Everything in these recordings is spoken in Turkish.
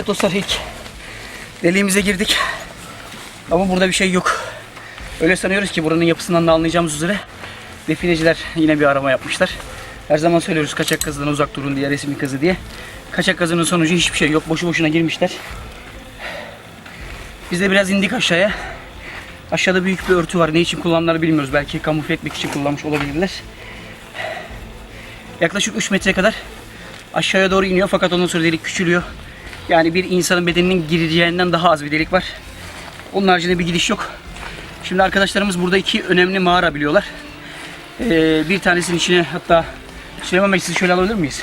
Evet dostlar ilk deliğimize girdik. Ama burada bir şey yok. Öyle sanıyoruz ki buranın yapısından da anlayacağımız üzere defineciler yine bir arama yapmışlar. Her zaman söylüyoruz kaçak kazıdan uzak durun diye resmi kazı diye. Kaçak kazının sonucu hiçbir şey yok. Boşu boşuna girmişler. Biz de biraz indik aşağıya. Aşağıda büyük bir örtü var. Ne için kullandılar bilmiyoruz. Belki kamufle etmek için kullanmış olabilirler. Yaklaşık 3 metre kadar aşağıya doğru iniyor fakat ondan sonra delik küçülüyor. Yani bir insanın bedeninin gireceğinden daha az bir delik var. Onun haricinde bir gidiş yok. Şimdi arkadaşlarımız burada iki önemli mağara biliyorlar. Ee, bir tanesinin içine hatta Süleyman Bey sizi şöyle alabilir miyiz?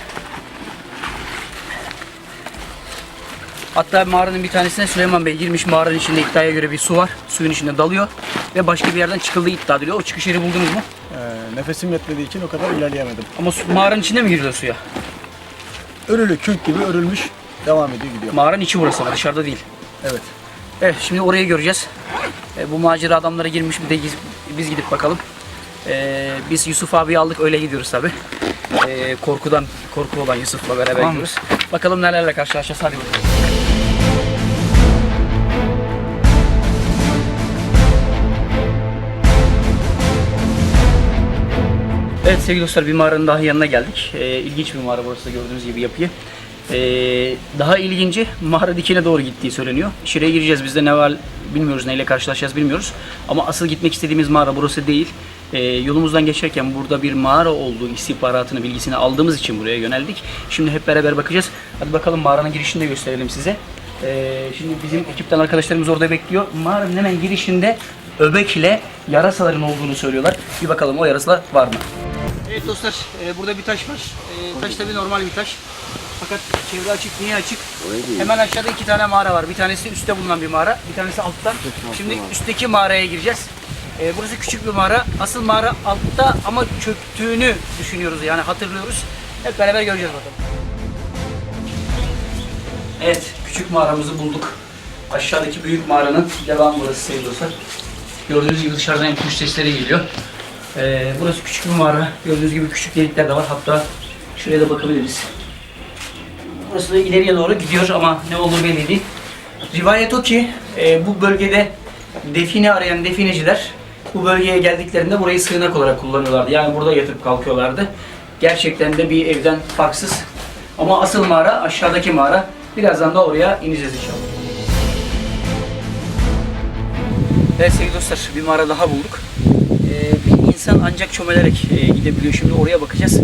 Hatta mağaranın bir tanesine Süleyman Bey girmiş mağaranın içinde iddiaya göre bir su var. Suyun içinde dalıyor ve başka bir yerden çıkıldığı iddia ediliyor. O çıkış yeri buldunuz mu? Ee, nefesim yetmediği için o kadar ilerleyemedim. Ama su, mağaranın içinde mi giriliyor suya? Örülü künk gibi örülmüş devam ediyor gidiyor. Mağaranın içi burası ama dışarıda değil. Evet. Evet şimdi orayı göreceğiz. E, bu macera adamlara girmiş bir de giz- biz gidip bakalım. E, biz Yusuf abi aldık öyle gidiyoruz tabi. E, korkudan korku olan Yusuf'la beraber Tamam. gidiyoruz. Bakalım nelerle karşılaşacağız hadi bakalım. Evet sevgili dostlar bir mağaranın daha yanına geldik. Ee, ilginç bir mağara burası da gördüğünüz gibi yapıyı. Ee, daha ilginci mağara dikine doğru gittiği söyleniyor. İçeriye gireceğiz biz de ne var bilmiyoruz neyle karşılaşacağız bilmiyoruz. Ama asıl gitmek istediğimiz mağara burası değil. Ee, yolumuzdan geçerken burada bir mağara olduğu istihbaratını bilgisini aldığımız için buraya yöneldik. Şimdi hep beraber bakacağız. Hadi bakalım mağaranın girişini de gösterelim size. Ee, şimdi bizim ekipten arkadaşlarımız orada bekliyor. Mağaranın hemen girişinde öbek ile yarasaların olduğunu söylüyorlar. Bir bakalım o yarasalar var mı? Evet dostlar, e, burada bir taş var. E, taş tabi normal bir taş. Fakat çevre açık. Niye açık? Hemen aşağıda iki tane mağara var. Bir tanesi üstte bulunan bir mağara, bir tanesi altta. Şimdi üstteki mağaraya gireceğiz. E, burası küçük bir mağara. Asıl mağara altta ama çöktüğünü düşünüyoruz yani hatırlıyoruz. Hep beraber göreceğiz bakalım. Evet, küçük mağaramızı bulduk. Aşağıdaki büyük mağaranın devamı burası sevgili dostlar. Gördüğünüz gibi dışarıdan kuş sesleri geliyor. Ee, burası küçük bir mağara. Gördüğünüz gibi küçük delikler de var. Hatta şuraya da bakabiliriz. Burası ileriye doğru gidiyor ama ne olduğu belli değil. Rivayet o ki e, bu bölgede define arayan defineciler bu bölgeye geldiklerinde burayı sığınak olarak kullanıyorlardı. Yani burada yatıp kalkıyorlardı. Gerçekten de bir evden farksız. Ama asıl mağara aşağıdaki mağara. Birazdan da oraya ineceğiz inşallah. Evet sevgili dostlar bir mağara daha bulduk. Ee, bir insan ancak çömelerek e, gidebiliyor. Şimdi oraya bakacağız.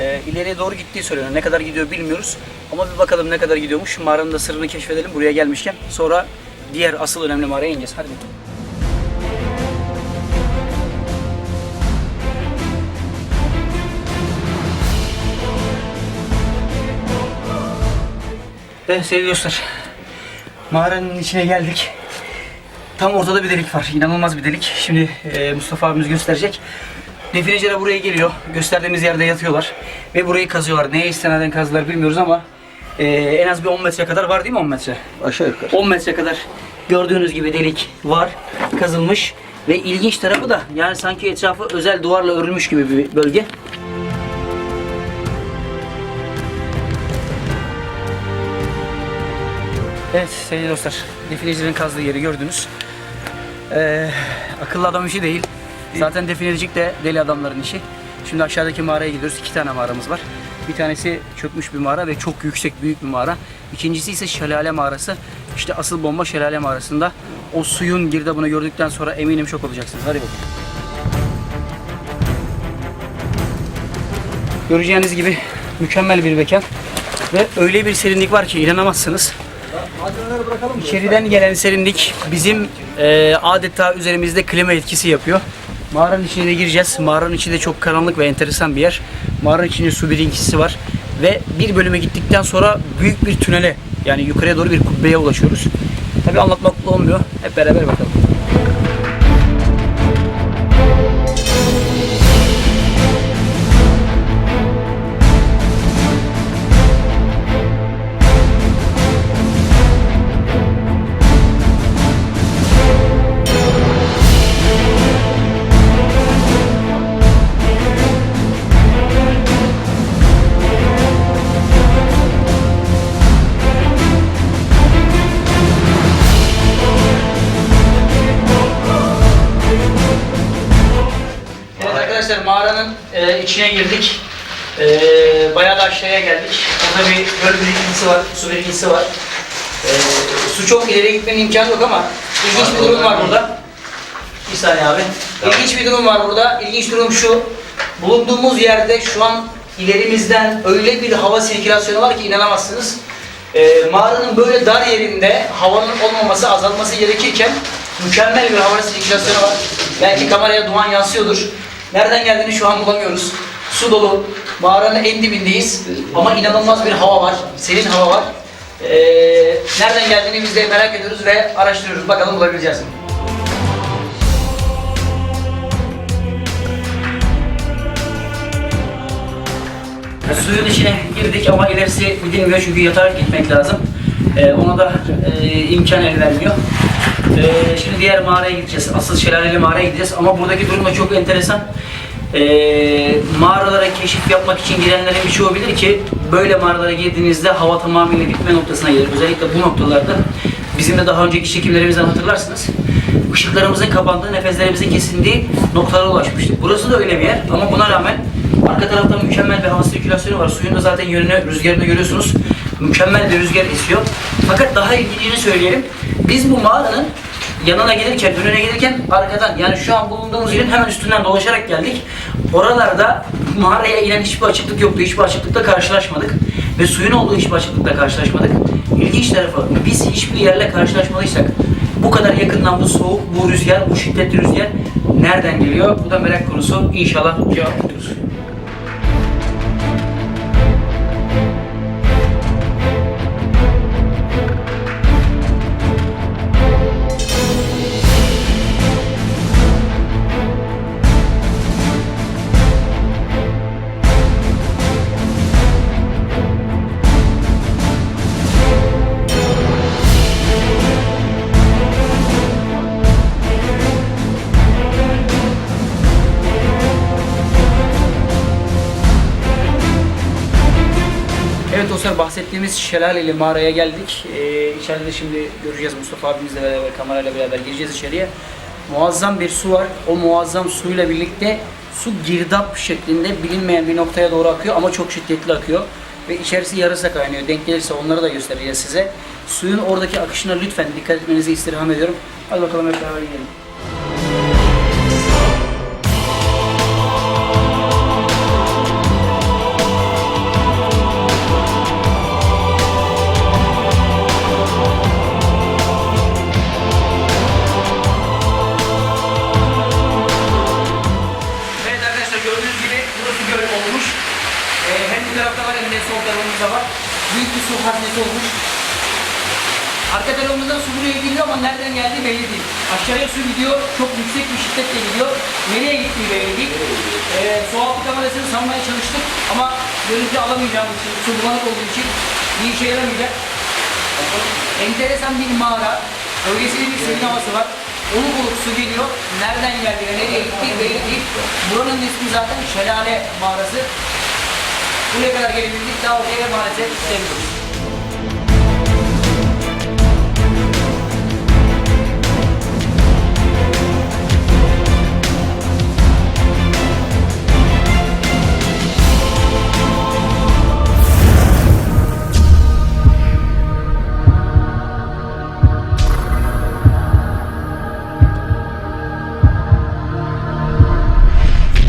Ee, ileriye doğru gittiği söyleniyor. Ne kadar gidiyor bilmiyoruz. Ama bir bakalım ne kadar gidiyormuş. Mağaranın da sırrını keşfedelim buraya gelmişken. Sonra diğer asıl önemli mağaraya ineceğiz. Hadi bakalım. Evet sevgili dostlar. Mağaranın içine geldik. Tam ortada bir delik var. İnanılmaz bir delik. Şimdi e, Mustafa abimiz gösterecek. Defineciler buraya geliyor. Gösterdiğimiz yerde yatıyorlar. Ve burayı kazıyorlar. Neye istinaden kazdılar bilmiyoruz ama e, en az bir 10 metre kadar var değil mi 10 metre? Aşağı yukarı. 10 metre kadar gördüğünüz gibi delik var. Kazılmış. Ve ilginç tarafı da yani sanki etrafı özel duvarla örülmüş gibi bir bölge. Evet sevgili dostlar, definecilerin kazdığı yeri gördünüz. Ee, akıllı adam işi değil. Zaten definecilik de deli adamların işi. Şimdi aşağıdaki mağaraya gidiyoruz. İki tane mağaramız var. Bir tanesi çökmüş bir mağara ve çok yüksek, büyük bir mağara. İkincisi ise şelale mağarası. İşte asıl bomba şelale mağarasında. O suyun girdabını gördükten sonra eminim şok olacaksınız. Hadi bakalım. Göreceğiniz gibi mükemmel bir mekan. Ve öyle bir serinlik var ki inanamazsınız. İçeriden gelen serinlik bizim e, adeta üzerimizde klima etkisi yapıyor. Mağaranın içine gireceğiz. Mağaranın içi de çok karanlık ve enteresan bir yer. Mağaranın içinde su birinkisi var. Ve bir bölüme gittikten sonra büyük bir tünele yani yukarıya doğru bir kubbeye ulaşıyoruz. Tabi anlatmakla olmuyor. Hep beraber bakalım. İçine girdik. E, bayağı da aşağıya geldik. Burada bir göl birikintisi var, su birikintisi var. E, su çok ileri gitmenin imkanı yok ama ilginç bir durum var burada. Bir saniye abi. İlginç bir durum var burada. İlginç durum şu. Bulunduğumuz yerde şu an ilerimizden öyle bir hava sirkülasyonu var ki inanamazsınız. Ee, mağaranın böyle dar yerinde havanın olmaması, azalması gerekirken mükemmel bir hava sirkülasyonu var. Belki kameraya duman yansıyordur. Nereden geldiğini şu an bulamıyoruz. Su dolu. Mağaranın en dibindeyiz. Ama inanılmaz bir hava var. Serin hava var. Ee, nereden geldiğini biz de merak ediyoruz ve araştırıyoruz. Bakalım bulabileceğiz mi? Suyun içine girdik ama ilerisi bilinmiyor çünkü yatarak gitmek lazım. Ee, ona da e, imkan el vermiyor. Ee, şimdi diğer mağaraya gideceğiz. Asıl şelaleli mağaraya gideceğiz ama buradaki durum da çok enteresan. Ee, mağaralara keşif yapmak için girenlerin birçoğu bilir ki böyle mağaralara girdiğinizde hava tamamıyla bitme noktasına gelir. Özellikle bu noktalarda bizim de daha önceki çekimlerimizden hatırlarsınız. Işıklarımızın kapandığı, nefeslerimizin kesildiği noktalara ulaşmıştık. Burası da öyle bir yer ama buna rağmen Arka tarafta mükemmel bir hava sirkülasyonu var. Suyun da zaten yönünü, rüzgarını görüyorsunuz. Mükemmel bir rüzgar esiyor. Fakat daha ilgincini söyleyelim. Biz bu mağaranın yanına gelirken, önüne gelirken arkadan yani şu an bulunduğumuz yerin hemen üstünden dolaşarak geldik. Oralarda mağaraya inen hiçbir açıklık yoktu. Hiçbir açıklıkla karşılaşmadık. Ve suyun olduğu hiçbir açıklıkla karşılaşmadık. İlginç tarafı biz hiçbir yerle karşılaşmadıysak bu kadar yakından bu soğuk, bu rüzgar, bu şiddetli rüzgar nereden geliyor? Bu da merak konusu. İnşallah cevap buluruz. Bahsettiğimiz şelaleli mağaraya geldik. Ee, içeride şimdi göreceğiz Mustafa abimizle beraber kamerayla beraber gireceğiz içeriye. Muazzam bir su var. O muazzam suyla birlikte su girdap şeklinde bilinmeyen bir noktaya doğru akıyor ama çok şiddetli akıyor. Ve içerisi yarısa kaynıyor. Denk gelirse onları da göstereceğiz size. Suyun oradaki akışına lütfen dikkat etmenizi istirham ediyorum. Hadi bakalım hep beraber gidelim. Büyük bir su haznesi olmuş. Arka tarafımızdan su buraya gidiyor ama nereden geldiği belli değil. Aşağıya su gidiyor, çok yüksek bir şiddetle gidiyor. Nereye gittiği belli değil. Ee, su altı kamerasını sanmaya çalıştık ama görüntü alamayacağımız için, su bulanık olduğu için bir işe yaramayacak. Enteresan bir mağara. Öylesine bir serin havası var. Onu bulup su geliyor. Nereden geldi ve nereye gitti belli değil. Buranın ismi zaten Şelale Mağarası. Buraya kadar gelebildik. Daha ortaya maalesef istemiyoruz.